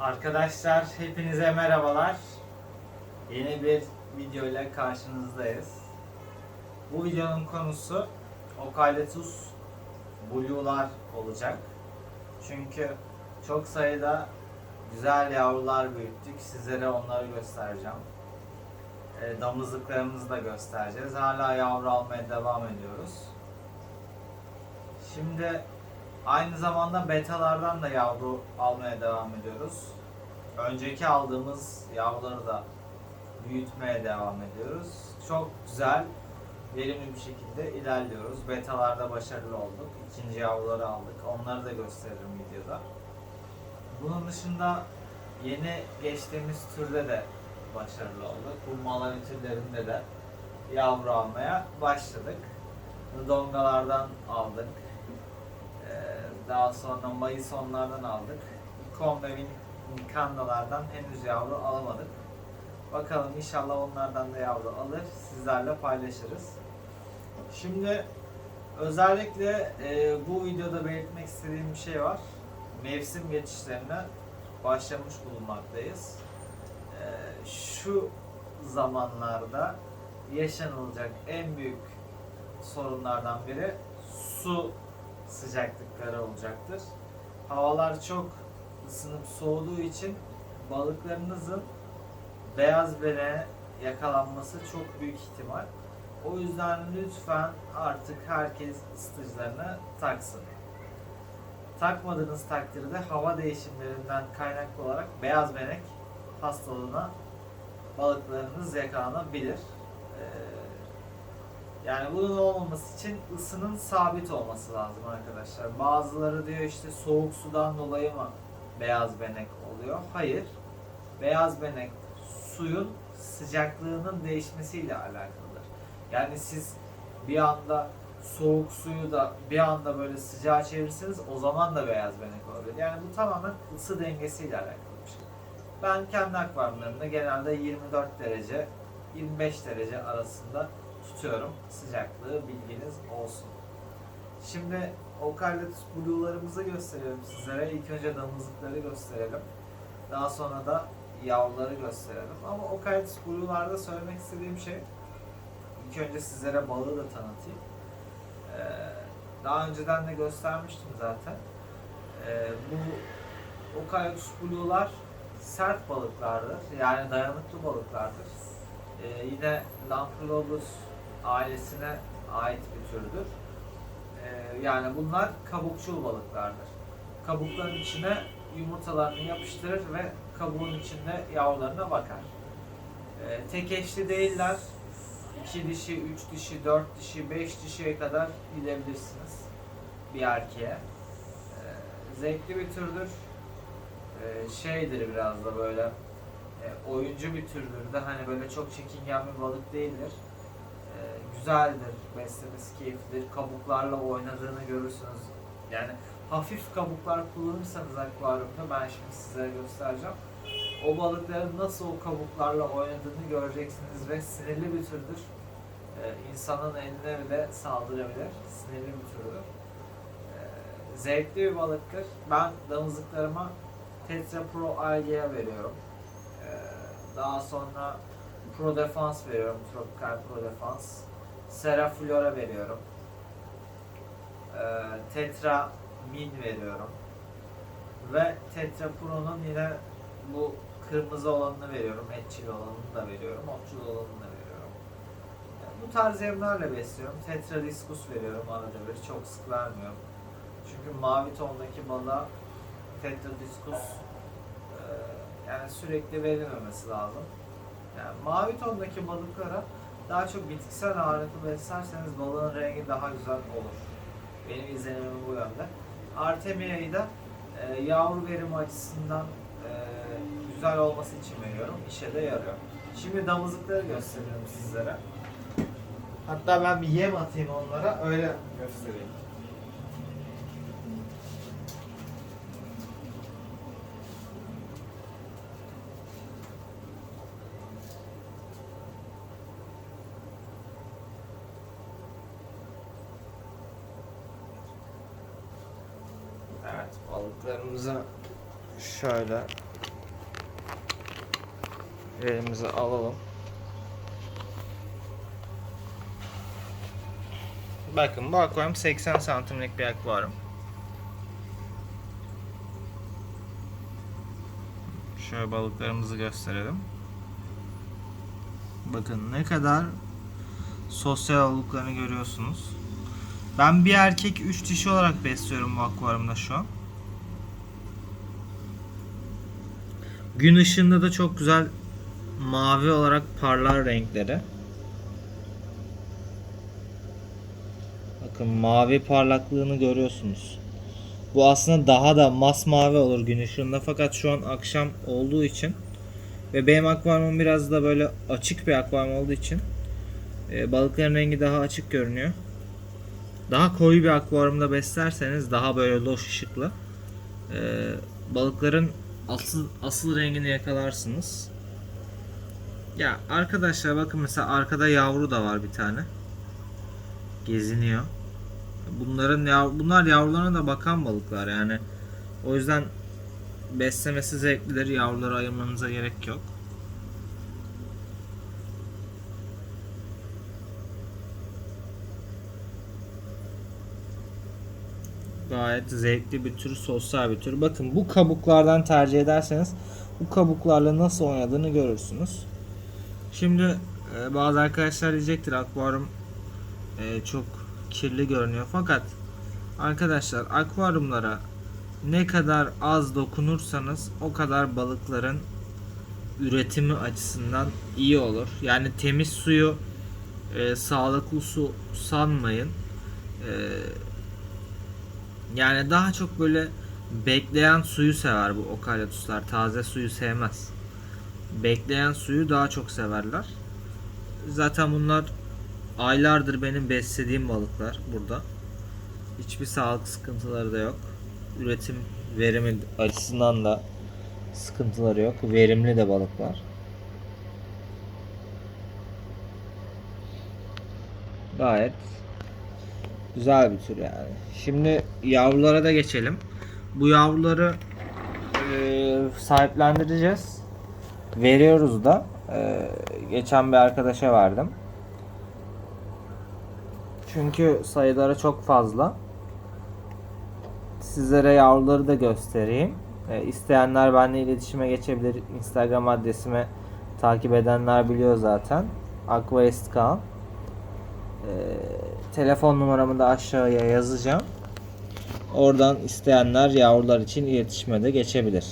Arkadaşlar hepinize merhabalar. Yeni bir video ile karşınızdayız. Bu videonun konusu Okaletus Blue'lar olacak. Çünkü çok sayıda güzel yavrular büyüttük. Sizlere onları göstereceğim. E, damızlıklarımızı da göstereceğiz. Hala yavru almaya devam ediyoruz. Şimdi aynı zamanda betalardan da yavru almaya devam ediyoruz. Önceki aldığımız yavruları da büyütmeye devam ediyoruz. Çok güzel, verimli bir şekilde ilerliyoruz. Betalarda başarılı olduk. İkinci yavruları aldık. Onları da gösteririm videoda. Bunun dışında yeni geçtiğimiz türde de başarılı olduk. Bu malavi türlerinde de yavru almaya başladık. Dongalardan aldık. Ee, Daha sonra Mayıs onlardan aldık. Kom ve Kandalardan henüz yavru alamadık. Bakalım inşallah onlardan da yavru alır. Sizlerle paylaşırız. Şimdi özellikle e, bu videoda belirtmek istediğim bir şey var. Mevsim geçişlerine başlamış bulunmaktayız. E, şu zamanlarda yaşanılacak en büyük sorunlardan biri su sıcaklıkları olacaktır. Havalar çok ısınıp soğuduğu için balıklarınızın beyaz bere yakalanması çok büyük ihtimal. O yüzden lütfen artık herkes ısıtıcılarını taksın. Takmadığınız takdirde hava değişimlerinden kaynaklı olarak beyaz benek hastalığına balıklarınız yakalanabilir. Ee, yani bunun olmaması için ısının sabit olması lazım arkadaşlar. Bazıları diyor işte soğuk sudan dolayı mı beyaz benek oluyor? Hayır. Beyaz benek suyun sıcaklığının değişmesiyle alakalıdır. Yani siz bir anda soğuk suyu da bir anda böyle sıcağa çevirirseniz o zaman da beyaz benek olabilir. Yani bu tamamen ısı dengesiyle alakalı bir şey. Ben kendi akvaryumlarımda genelde 24 derece 25 derece arasında tutuyorum. Sıcaklığı bilginiz olsun. Şimdi Ocarletus Blue'larımızı gösterelim sizlere. İlk önce damızlıkları gösterelim. Daha sonra da yavruları gösterelim. Ama Ocarletus Blue'larda söylemek istediğim şey ilk önce sizlere balığı da tanıtayım. Ee, daha önceden de göstermiştim zaten. Ee, bu Ocarletus Blue'lar sert balıklardır. Yani dayanıklı balıklardır. Ee, yine Lamprolobus ailesine ait bir türdür. Ee, yani bunlar kabukçul balıklardır. Kabukların içine yumurtalarını yapıştırır ve kabuğun içinde yavrularına bakar. Ee, tek eşli değiller. 2 dişi, 3 dişi, 4 dişi, 5 dişiye kadar gidebilirsiniz bir erkeğe. Ee, zevkli bir türdür. Şeydir biraz da böyle e, oyuncu bir türdür de hani böyle çok çekingen bir balık değildir. Güzeldir, beslemesi keyiflidir. Kabuklarla oynadığını görürsünüz. Yani hafif kabuklar kullanırsanız akvaryumda ben şimdi size göstereceğim. O balıkların nasıl o kabuklarla oynadığını göreceksiniz ve sinirli bir türdür. Ee, insanın eline bile saldırabilir. Sinirli bir türdür. Ee, zevkli bir balıktır. Ben damızlıklarıma Tetra Pro Algea veriyorum. Ee, daha sonra Pro Defense veriyorum. Tropical Pro Defense. Sera Flora veriyorum. Ee, Tetra Min veriyorum. Ve Tetra Pro'nun yine bu kırmızı olanını veriyorum. Etçil olanını da veriyorum. Otçul olanını da veriyorum. Yani bu tarz yemlerle besliyorum. Tetra Discus veriyorum arada bir. Çok sık vermiyorum. Çünkü mavi tondaki balığa Tetra Discus e, yani sürekli verilmemesi lazım. Yani mavi tondaki balıklara daha çok bitkisel ağırlıklı beslerseniz balığın rengi daha güzel olur. Benim izlenimim bu yönde. Artemia'yı da e, yavru verimi açısından e, güzel olması için veriyorum. İşe de yarıyor. Şimdi damızlıkları gösteriyorum sizlere. Hatta ben bir yem atayım onlara öyle göstereyim. Evet balıklarımıza şöyle elimize alalım. Bakın bu akvaryum 80 santimlik bir akvaryum. Şöyle balıklarımızı gösterelim. Bakın ne kadar sosyal olduklarını görüyorsunuz. Ben bir erkek 3 dişi olarak besliyorum bu akvaryumda şu an. Gün ışığında da çok güzel mavi olarak parlar renkleri. Bakın mavi parlaklığını görüyorsunuz. Bu aslında daha da masmavi olur gün ışığında fakat şu an akşam olduğu için ve benim akvaryumum biraz da böyle açık bir akvaryum olduğu için e, balıkların rengi daha açık görünüyor. Daha koyu bir akvaryumda beslerseniz daha böyle loş ışıklı e, balıkların asıl asıl rengini yakalarsınız. Ya arkadaşlar bakın mesela arkada yavru da var bir tane. Geziniyor. Bunların yav bunlar yavrularına da bakan balıklar yani. O yüzden beslemesi zevklidir. Yavruları ayırmanıza gerek yok. Gayet zevkli bir tür, sosyal bir tür. Bakın bu kabuklardan tercih ederseniz bu kabuklarla nasıl oynadığını görürsünüz. Şimdi e, bazı arkadaşlar diyecektir akvaryum e, çok kirli görünüyor. Fakat arkadaşlar akvaryumlara ne kadar az dokunursanız o kadar balıkların üretimi açısından iyi olur. Yani temiz suyu e, sağlıklı su sanmayın. E, yani daha çok böyle bekleyen suyu sever bu okalyptuslar. Taze suyu sevmez. Bekleyen suyu daha çok severler. Zaten bunlar aylardır benim beslediğim balıklar burada. Hiçbir sağlık sıkıntıları da yok. Üretim verimi açısından da sıkıntıları yok. Verimli de balıklar. Gayet güzel bir tür yani. Şimdi yavrulara da geçelim. Bu yavruları eee, sahiplendireceğiz. Veriyoruz da. Eee, geçen bir arkadaşa verdim. Çünkü sayıları çok fazla. Sizlere yavruları da göstereyim. E, isteyenler benimle iletişime geçebilir. Instagram adresimi takip edenler biliyor zaten. Aquarist Kaan. E, telefon numaramı da aşağıya yazacağım. Oradan isteyenler yavrular için iletişime de geçebilir.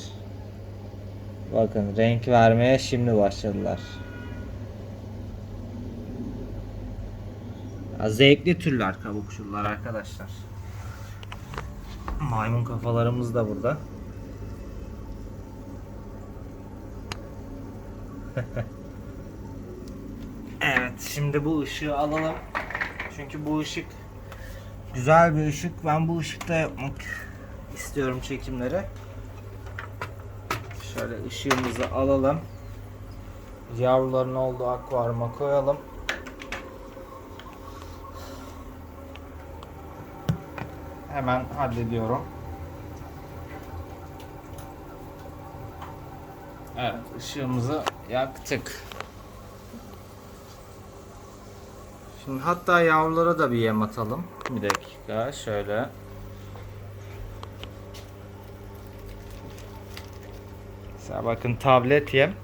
Bakın renk vermeye şimdi başladılar. Ya zevkli türler kabukçular arkadaşlar. Maymun kafalarımız da burada. evet şimdi bu ışığı alalım. Çünkü bu ışık güzel bir ışık. Ben bu ışıkta yapmak istiyorum çekimleri. Şöyle ışığımızı alalım. Yavruların olduğu akvaryuma koyalım. Hemen hallediyorum. Evet, ışığımızı yaktık. Şimdi hatta yavrulara da bir yem atalım. Bir dakika, şöyle. Mesela bakın tablet yem.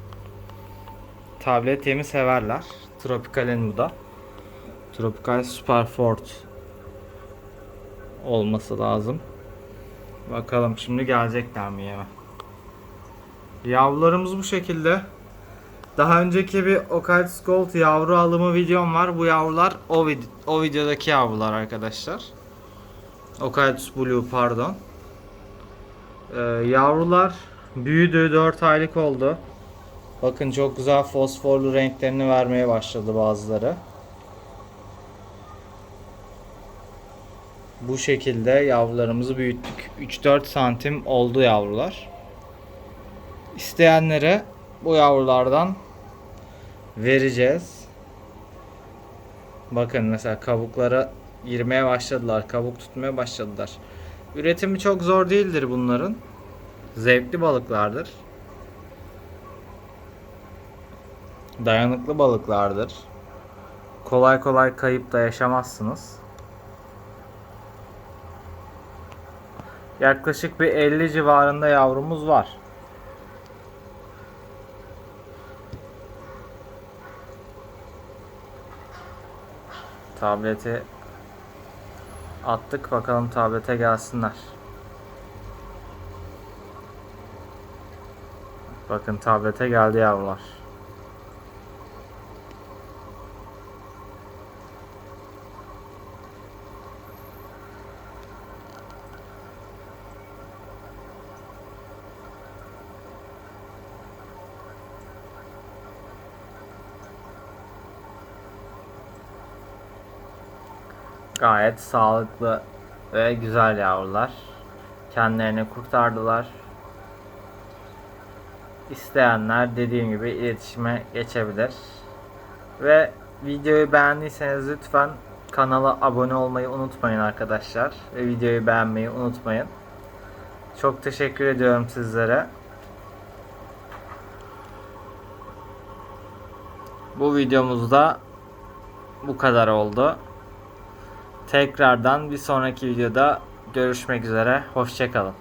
Tablet yemi severler. Tropical'in bu da. Tropical Superfort olması lazım. Bakalım şimdi gelecekler mi yeme. Yavrularımız bu şekilde. Daha önceki bir Oculus Gold yavru alımı videom var. Bu yavrular o, vid o videodaki yavrular arkadaşlar. Oculus Blue pardon. Ee, yavrular büyüdü 4 aylık oldu. Bakın çok güzel fosforlu renklerini vermeye başladı bazıları. Bu şekilde yavrularımızı büyüttük. 3-4 santim oldu yavrular. İsteyenlere bu yavrulardan vereceğiz. Bakın mesela kabuklara girmeye başladılar. Kabuk tutmaya başladılar. Üretimi çok zor değildir bunların. Zevkli balıklardır. Dayanıklı balıklardır. Kolay kolay kayıp da yaşamazsınız. Yaklaşık bir 50 civarında yavrumuz var. Tableti attık bakalım tablete gelsinler. Bakın tablete geldi yavrular. Gayet sağlıklı ve güzel yavrular. Kendilerini kurtardılar. İsteyenler dediğim gibi iletişime geçebilir. Ve videoyu beğendiyseniz lütfen kanala abone olmayı unutmayın arkadaşlar. Ve videoyu beğenmeyi unutmayın. Çok teşekkür ediyorum sizlere. Bu videomuzda bu kadar oldu. Tekrardan bir sonraki videoda görüşmek üzere. Hoşçakalın.